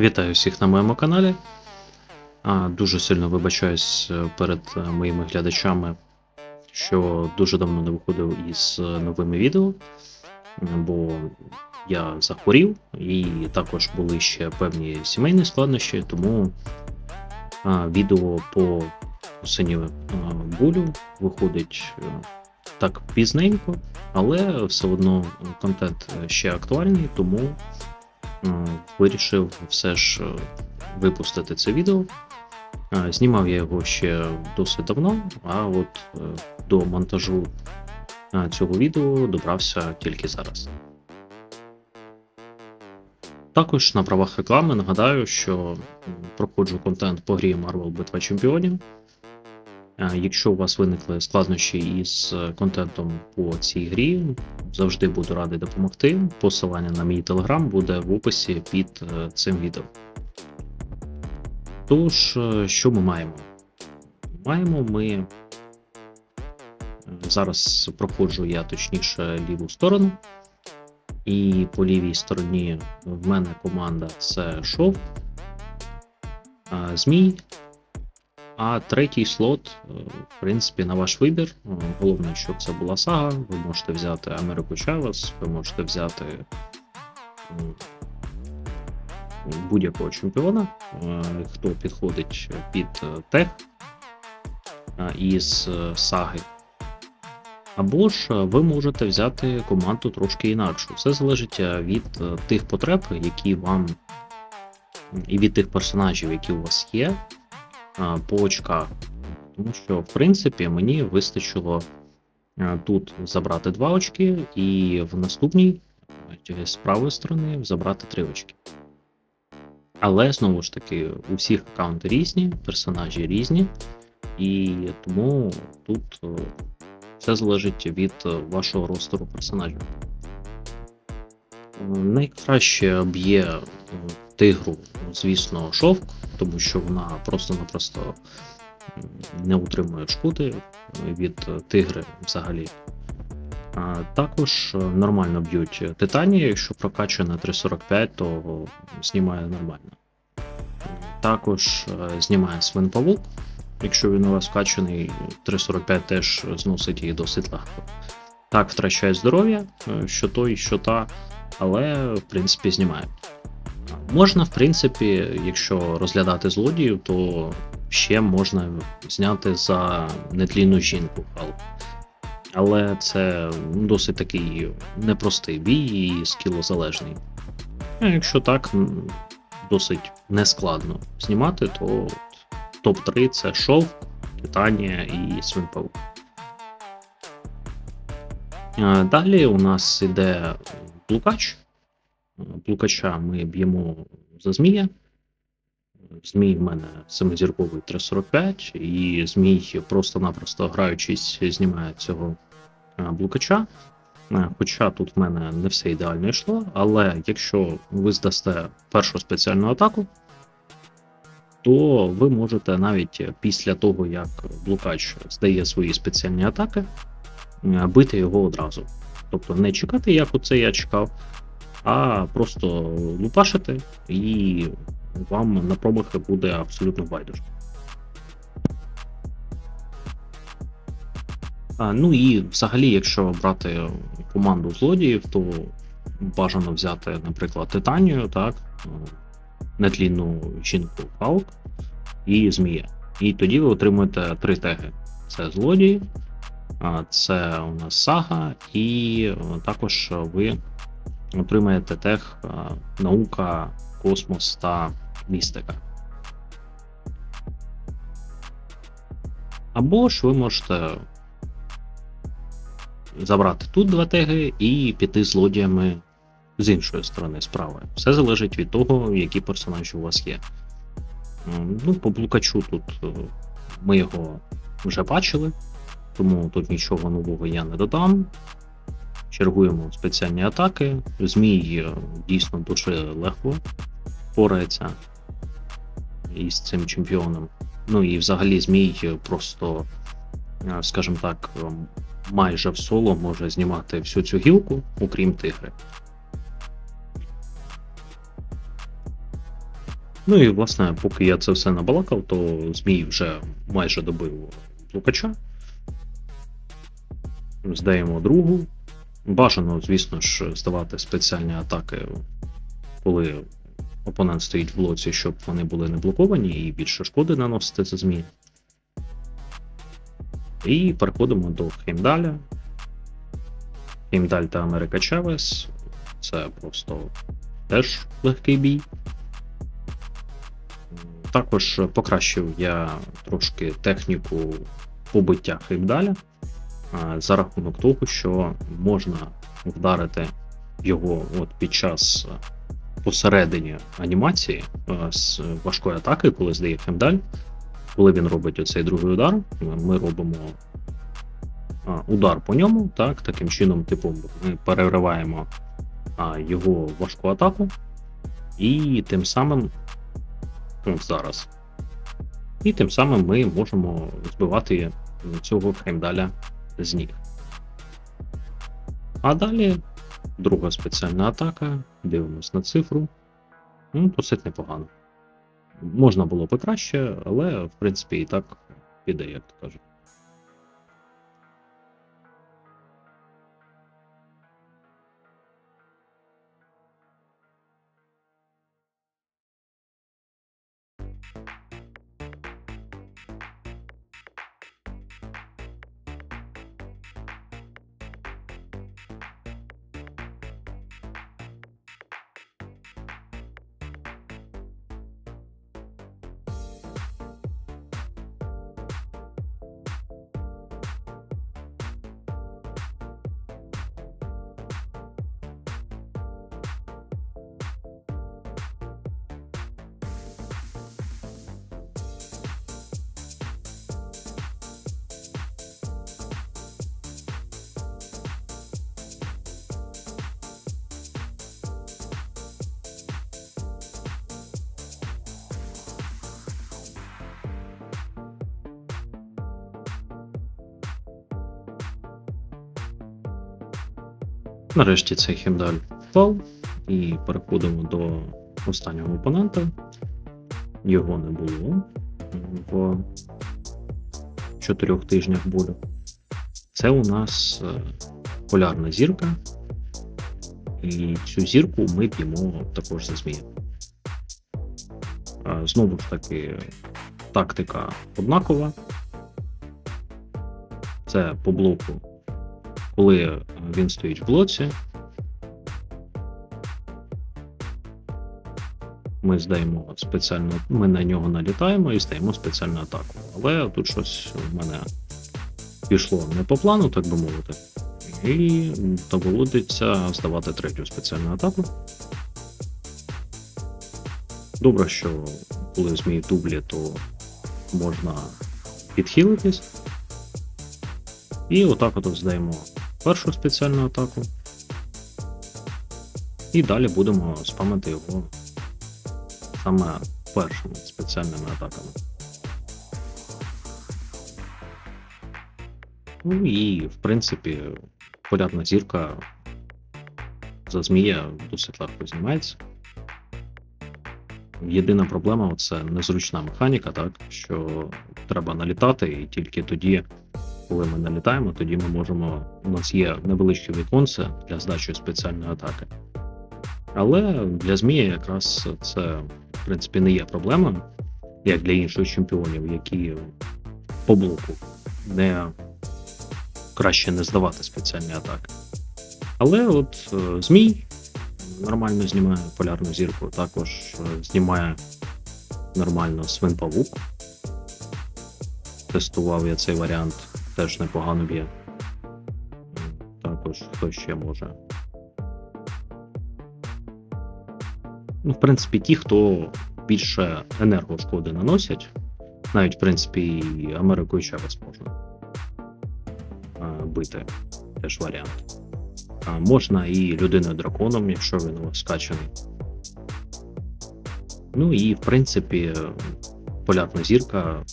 Вітаю всіх на моєму каналі. Дуже сильно вибачаюсь е, перед е, моїми глядачами, що дуже давно не виходив із е, новими відео, бо я захворів, і також були ще певні сімейні складнощі, тому відео по сині болю виходить так пізненько, але все одно контент ще актуальний, тому вирішив все ж е, випустити це відео. Е, Знімав я його ще досить давно, а от е, до монтажу е, цього відео добрався тільки зараз. Також на правах реклами нагадаю, що проходжу контент по грі Marvel Битва Чемпіонів. Е, Якщо у вас виникли складнощі із е, контентом по цій грі, завжди буду радий допомогти. Посилання на мій телеграм буде в описі під е, цим відео. Тож, що ми маємо? Маємо ми. Зараз проходжу я точніше ліву сторону. І по лівій стороні в мене команда це шов, змій. А третій слот, е, в принципі, на ваш вибір. Е, Головне, щоб це була сага. Ви можете взяти Америку Чавес, ви можете взяти будь-якого чемпіона, е, хто підходить під тех із саги. Або ж ви можете взяти команду трошки інакшу. Це залежить від тих потреб, які вам і від тих персонажів, які у вас є по очках. Тому що, в принципі, мені вистачило тут забрати 2 очки, і в наступній з правої сторони забрати 3 очки. Але знову ж таки, у всіх аккаунти різні, персонажі різні, і тому тут е, все залежить від е, вашого ростеру персонажів. Найкраще б'є е, тигру, звісно, шовк, тому що вона просто-напросто не утримує шкоди від тигри взагалі. Також е, нормально б'ють титані, якщо прокачане 3.45, то знімає нормально. Також е, знімає свинпавук, якщо він у вас вкачаний, 3.45 теж зносить її досить легко. Так, втрачає здоров'я, що той, що та, але в принципі знімає. Можна, в принципі, якщо розглядати злодіїв, то ще можна зняти за нетлінну жінку Але це досить такий непростий бій і скілозалежний. А якщо так, досить нескладно знімати, то топ-3 це Шовк, Титанія і Свинпаук. Далі у нас іде Блукач. Блукача ми б'ємо за змія. Змій в мене семизірковий 345, і змій просто-напросто граючись, знімає цього е, блукача. Е, Хоча тут в мене не все ідеально йшло, але якщо ви здасте першу спеціальну атаку, то ви можете навіть після того, як блукач здає свої спеціальні атаки, е, бити його одразу. Тобто не чекати, як оце я чекав, а просто лупашити, і вам на промахи буде абсолютно байдуже. А, ну і взагалі, якщо брати команду злодіїв, то бажано взяти, наприклад, Титанію, так, е, нетлінну жінку Халк і Змія. І тоді ви отримуєте три теги: це злодії, це у нас сага, і е, також ви отримаєте тег е, наука, космос та містика. Або ж ви можете забрати тут два теги і піти злодіями з іншої сторони справи. Все залежить від того, які персонажі у вас є. Ну, по блукачу тут е, ми його вже бачили, тому тут нічого нового я не додам. Чергуємо спеціальні атаки. Змій дійсно дуже легко порається із цим чемпіоном. Ну і взагалі Змій просто, е, скажімо так, е, майже в соло може знімати всю цю гілку, окрім тигри. Ну і власне, поки я це все набалакав, то Змій вже майже добив Лукача. Здаємо другу. Бажано, звісно ж, здавати спеціальні атаки, коли опонент стоїть в блоці, щоб вони були не блоковані і більше шкоди наносити за змій. І переходимо до Хеймдаля. Хеймдаль та Америка Чавес. Це просто теж легкий бій. Також покращив я трошки техніку побиття Хеймдаля за рахунок того, що можна вдарити його от під час е, посередині анімації е, з важкої атаки, коли здає Хеймдаль. Коли він робить оцей другий удар, ми робимо удар по ньому. Так, Таким чином, типу, ми перериваємо його важку атаку, і тим самим от зараз. І тим самим ми можемо збивати цього хеймдаля з ніг. А далі друга спеціальна атака. Дивимось на цифру. Ну, досить непогано. Можна було би краще, але в принципі і так піде, як то кажуть. Нарешті цей хімдаль впав, і переходимо до останнього опонента. Його не було в чотирьох тижнях болю. Це у нас е, полярна зірка, і цю зірку ми б'ємо також за змія. Е, Знову ж таки, тактика однакова. Це по блоку коли він стоїть в блоці, ми здаємо спеціальну, ми на нього налітаємо і здаємо спеціальну атаку. Але тут щось в мене пішло не по плану, так би мовити. І доводиться здавати третю спеціальну атаку. Добре, що коли змій дублі, то можна підхилитись. І отак от здаємо першу спеціальну атаку. І далі будемо спамити його саме першими спеціальними атаками. Ну і, в принципі, полярна зірка за змія досить легко знімається. Єдина проблема це незручна механіка, так, що треба налітати, і тільки тоді коли ми налітаємо, тоді ми можемо. У нас є невеличке віконце для здачі спеціальної атаки. Але для Змія якраз це, в принципі, не є проблемою, як для інших чемпіонів, які по блоку не краще не здавати спеціальні атаки. Але от е, Змій нормально знімає полярну зірку, також е, знімає нормально свин павук. Тестував я цей варіант теж непогано б'є. Також хто ще може. Ну, в принципі, ті, хто більше енергошкоди наносять, навіть, в принципі, і Америкою Чавес можна бити теж варіант. А Можна і людиною драконом, якщо він у вас скачаний. Ну і в принципі, полярна зірка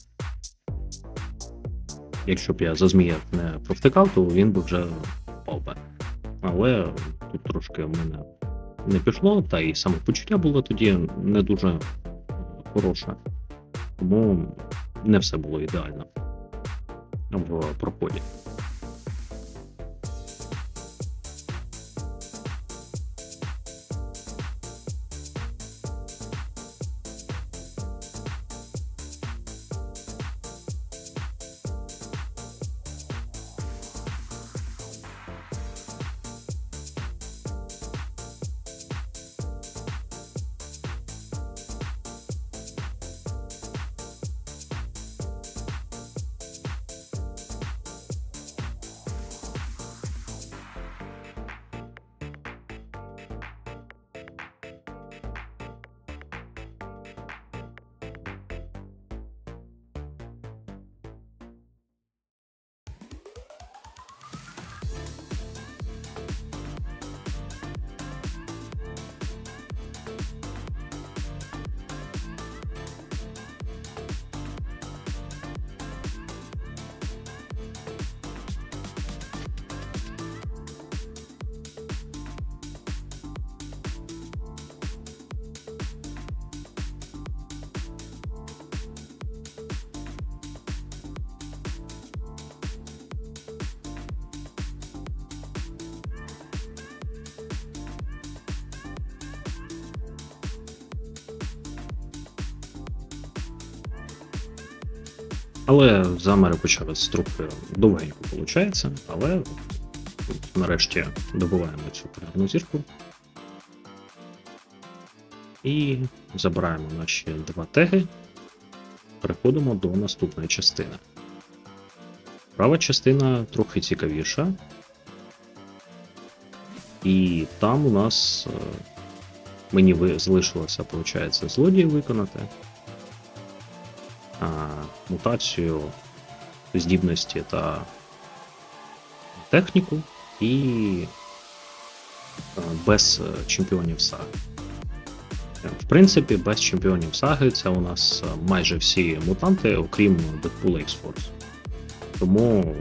якщо б я за змія не провтикав, то він би вже впав би. Але тут трошки в мене не пішло, та і самопочуття було тоді не дуже хороше, Тому не все було ідеально в проході. Але замери почались трохи довгенько, виходить, але нарешті добуваємо цю полярну зірку. І забираємо наші два теги. Переходимо до наступної частини. Права частина трохи цікавіша. І там у нас е, мені залишилося, виходить, злодії виконати мутацію здібності та техніку і без е, чемпіонів саги. Е, В принципі, без чемпіонів саги це у нас е, майже всі мутанти, окрім Deadpool X-Force. Тому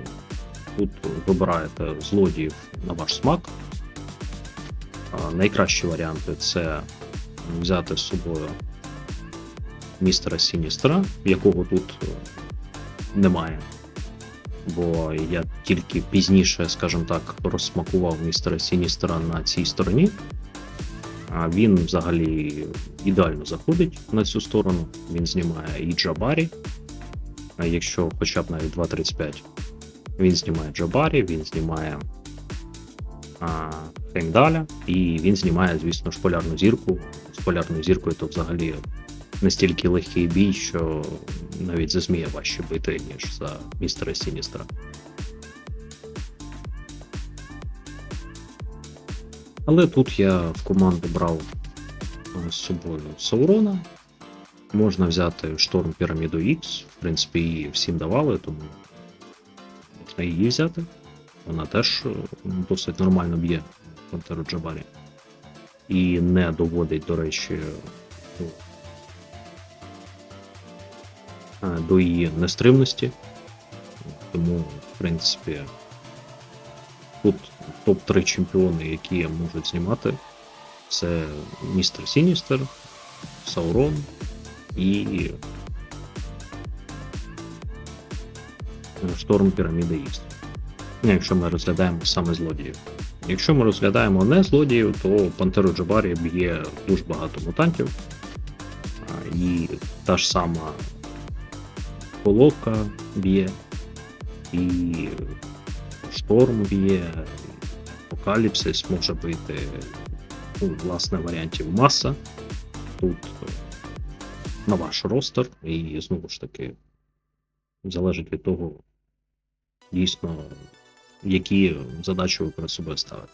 тут вибираєте злодіїв на ваш смак. Найкращі варіанти це взяти з собою містера Сіністера, якого тут е, немає. Бо я тільки пізніше, скажімо так, розсмакував містера Сіністера на цій стороні. А він взагалі ідеально заходить на цю сторону. Він знімає і Джабарі. Якщо хоча б навіть 2.35, він знімає Джабарі, він знімає а, Хеймдаля, і він знімає, звісно ж, полярну зірку. З полярною зіркою то взагалі настільки легкий бій, що навіть за змія важче бити, ніж за містера Сіністера. Але тут я в команду брав е, з собою Саурона. Можна взяти шторм Піраміду X. В принципі, її всім давали, тому можна її взяти. Вона теж е, досить нормально б'є Пантеру Джабарі. І не доводить, до речі, до її нестримності. Тому, в принципі, тут топ-3 чемпіони, які можуть знімати, це містер Сіністер, Саурон і Шторм Піраміди Ікс. Ну, Якщо ми розглядаємо саме злодіїв. Якщо ми розглядаємо не злодіїв, то Пантеру Джабарі б'є дуже багато мутантів. І та ж сама Половка б'є, і Шторм б'є, Апокаліпсис може бити. Ну, власне, варіантів маса. Тут е, на ваш ростер, і знову ж таки залежить від того, дійсно, які задачі ви перед собою ставите.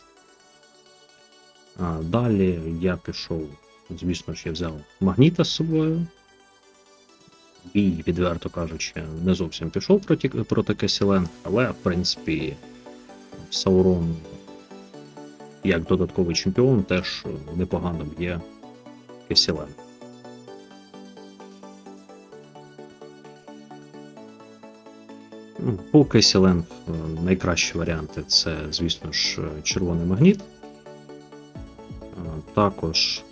А далі я пішов, звісно ж, я взяв магніта з собою. Бій, відверто кажучи, не зовсім пішов проти, проти Кесіленг, але в принципі Саурон як додатковий чемпіон теж непогано б'є Кесіленг. Ну, По Кесіленг е, найкращі варіанти це, звісно ж, червоний магніт. Е, Також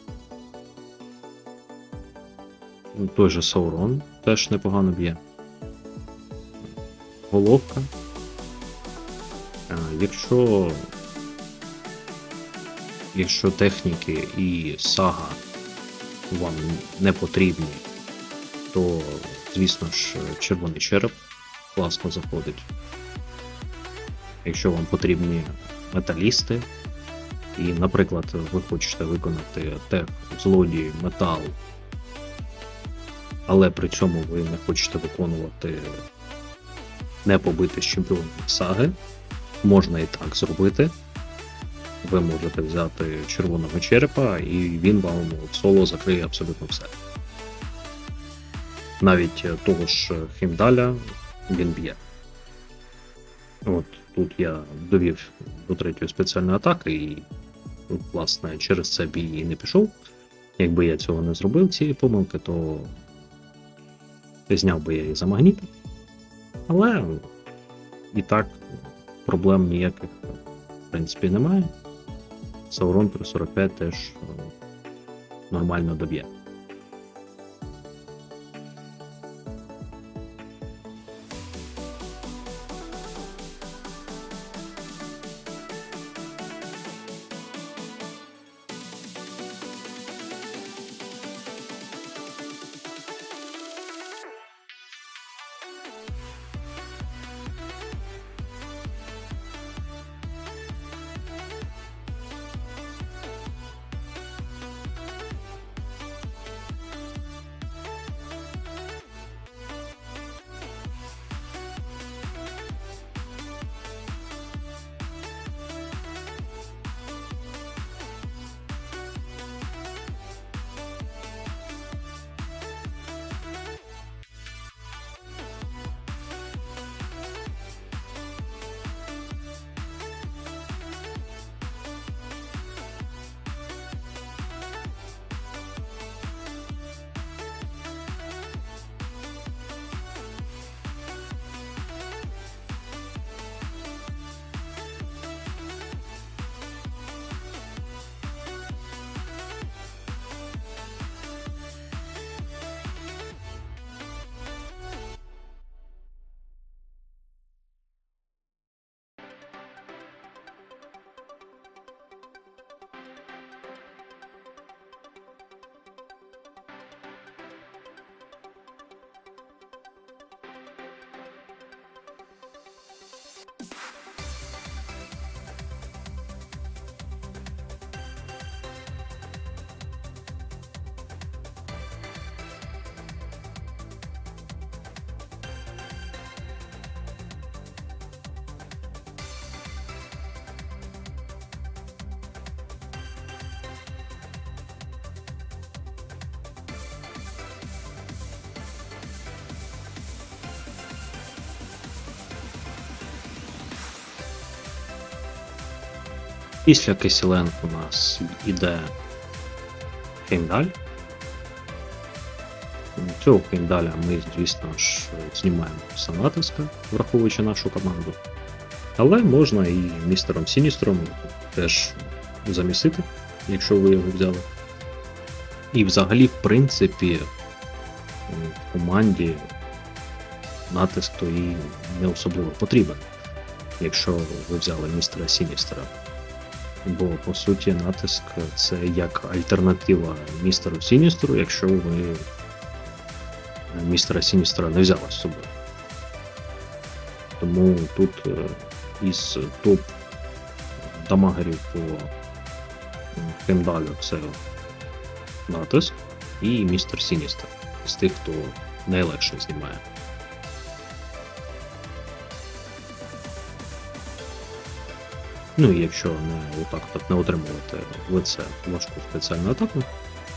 Той же Саурон теж непогано б'є. Головка. Е, Якщо. Якщо техніки і сага вам не потрібні, то, звісно ж, червоний череп класно заходить. Якщо вам потрібні металісти, і, наприклад, ви хочете виконати тех злодій, метал, але при цьому ви не хочете виконувати не побити з чемпіонів саги, можна і так зробити. Ви можете взяти червоного черепа, і він вам соло закриє абсолютно все. Навіть того ж Хімдаля він б'є. От тут я довів до третьої спеціальної атаки, і, власне, через це бій і не пішов. Якби я цього не зробив, цієї помилки, то зняв би я її за магніт. Але і так проблем ніяких в принципі немає. Саурон 345 теж е, нормально доб'є. Після Кисіленко у нас іде Хеймдаль. Цього Хеймдаля ми, звісно ж, знімаємо Санатиска, враховуючи нашу команду. Але можна і містером Сіністром теж замісити, якщо ви його взяли. І взагалі, в принципі, в команді натиск то і не особливо потрібен, якщо ви взяли містера Сіністера. Бо по суті натиск це як альтернатива містеру Сіністеру, якщо ви містера Сіністера не взяли з собою. Тому тут е, із топ дамагерів по Хемдалю це натиск і містер Сіністер з тих, хто найлегше знімає. Ну і якщо не отак так не отримувати лице важку спеціальну атаку,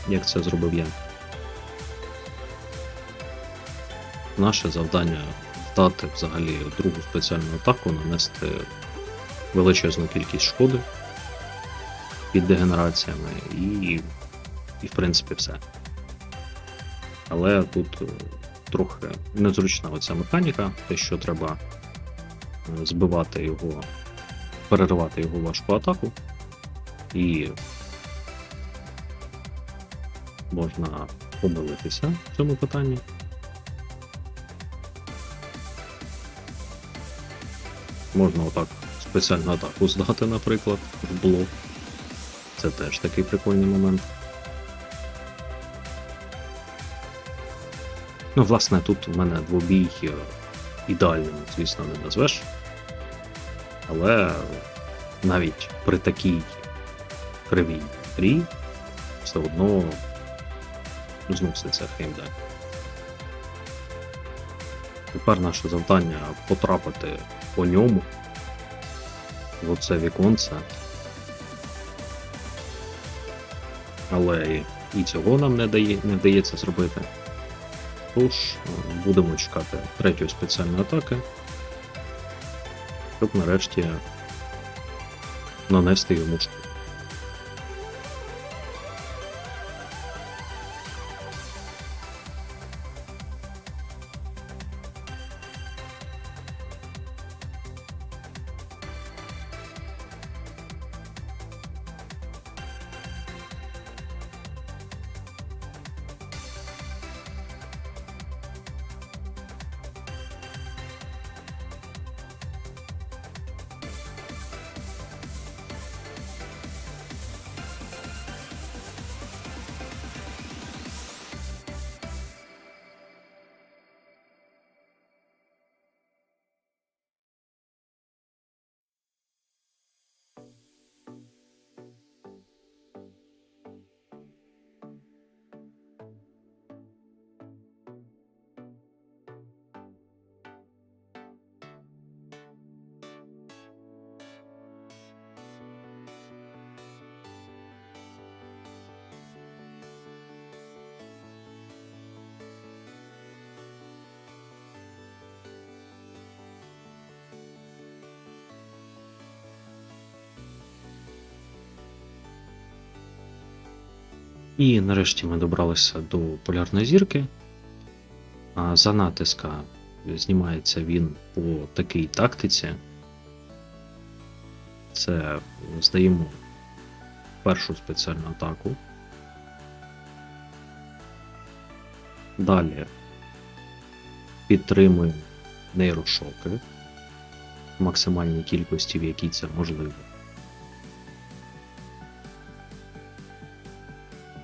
як це зробив я. Наше завдання вдати взагалі другу спеціальну атаку, нанести величезну кількість шкоди під дегенераціями і, і в принципі все. Але тут е, трохи незручна оця механіка, те, що треба е, збивати його переривати його важку атаку, і можна помилитися в цьому питанні. Можна отак спеціальну атаку здати, наприклад, в блок. Це теж такий прикольний момент. Ну, власне, тут у мене двобій е, ідеальним, звісно, не назвеш. Але навіть при такій кривій грі все одно зноситься Хеймдаль. Тепер наше завдання потрапити по ньому в оце віконце. Але і цього нам не, дає, не вдається зробити. Тож е, будемо чекати третьої спеціальної атаки, щоб нарешті нанести йому шкоду. І нарешті ми добралися до полярної зірки. За натиска знімається він по такій тактиці. Це здаємо першу спеціальну атаку. Далі підтримуємо нейрошоки в максимальній кількості, в якій це можливо.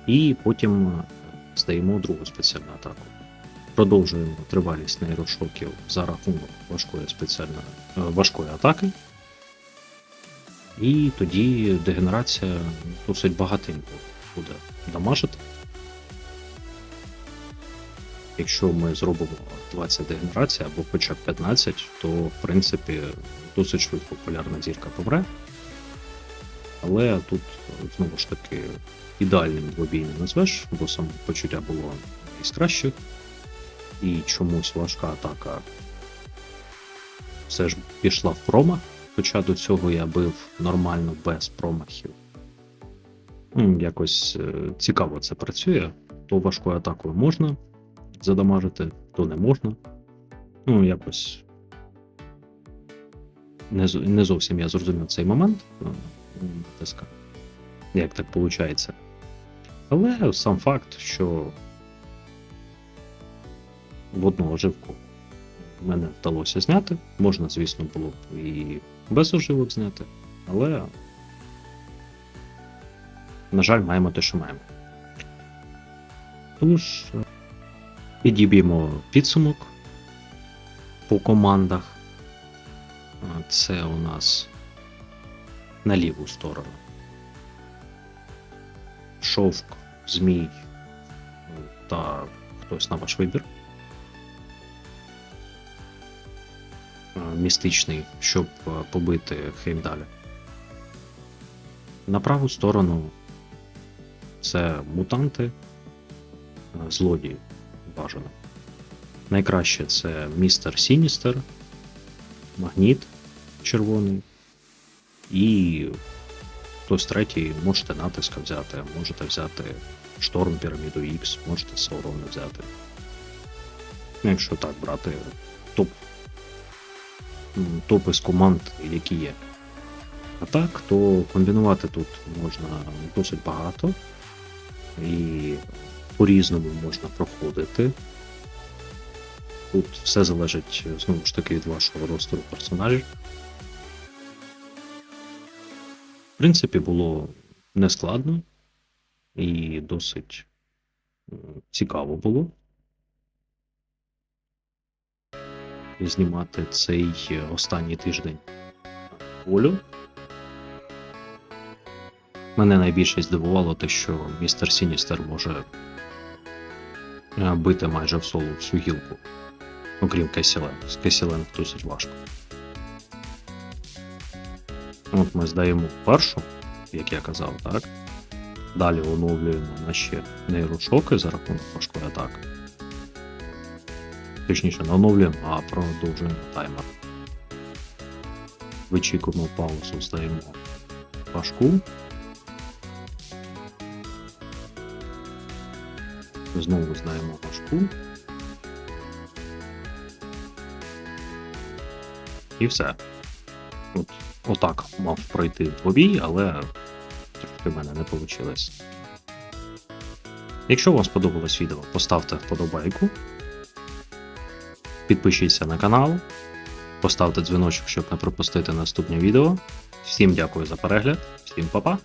І потім е, здаємо другу спеціальну атаку. Продовжуємо тривалість нейрошоків за рахунок важкої спеціальної е, важкої атаки. І тоді дегенерація досить багатенько буде дамажити. Якщо ми зробимо 20 дегенерацій або хоча б 15, то в принципі досить швидко полярна зірка помре. Але тут знову ж таки ідеальним двобій не назвеш, бо самопочуття було із кращих. І чомусь важка атака все ж пішла в промах, хоча до цього я бив нормально без промахів. Якось е, цікаво це працює. То важкою атакою можна задамажити, то не можна. Ну, якось не зовсім я зрозумів цей момент е. Як так виходить. Але сам факт, що в одну оживку мене вдалося зняти. Можна, звісно, було б і без оживок зняти, але, на жаль, маємо те, що маємо. Тож, е, підіб'ємо підсумок по командах. Е, Це у нас на ліву сторону. Шовк, змій та хтось на ваш вибір. Е, Містичний, щоб е, побити Хеймдаля. На праву сторону це мутанти, е, злодії бажано. Найкраще це містер Сіністер, магніт червоний. І хтось третій можете натиска взяти, можете взяти шторм піраміду X, можете Саурона взяти. Ну, якщо так брати топ, м, топ із команд, які є. А так, то комбінувати тут можна досить багато. І по-різному можна проходити. Тут все залежить знову ж таки від вашого розстрілу персонажів. Принципі, було нескладно і досить цікаво було знімати цей е, останній тиждень волю. Мене найбільше здивувало те, що містер Сіністер може е, бити майже в соло всю гілку, окрім Кесілен. З Кесілен досить важко. От ми здаємо першу, як я казав, так? Далі оновлюємо наші нейрошоки за рахунок важкої атаки. Точніше, не оновлюємо, а продовжуємо таймер. Вичікуємо паузу, здаємо важку. Знову знаємо важку. І все. От, отак мав пройти двобій, але трошки в мене не вийшло. Якщо вам сподобалось відео, поставте вподобайку. Підпишіться на канал, поставте дзвіночок, щоб не пропустити наступні відео. Всім дякую за перегляд, всім па-па!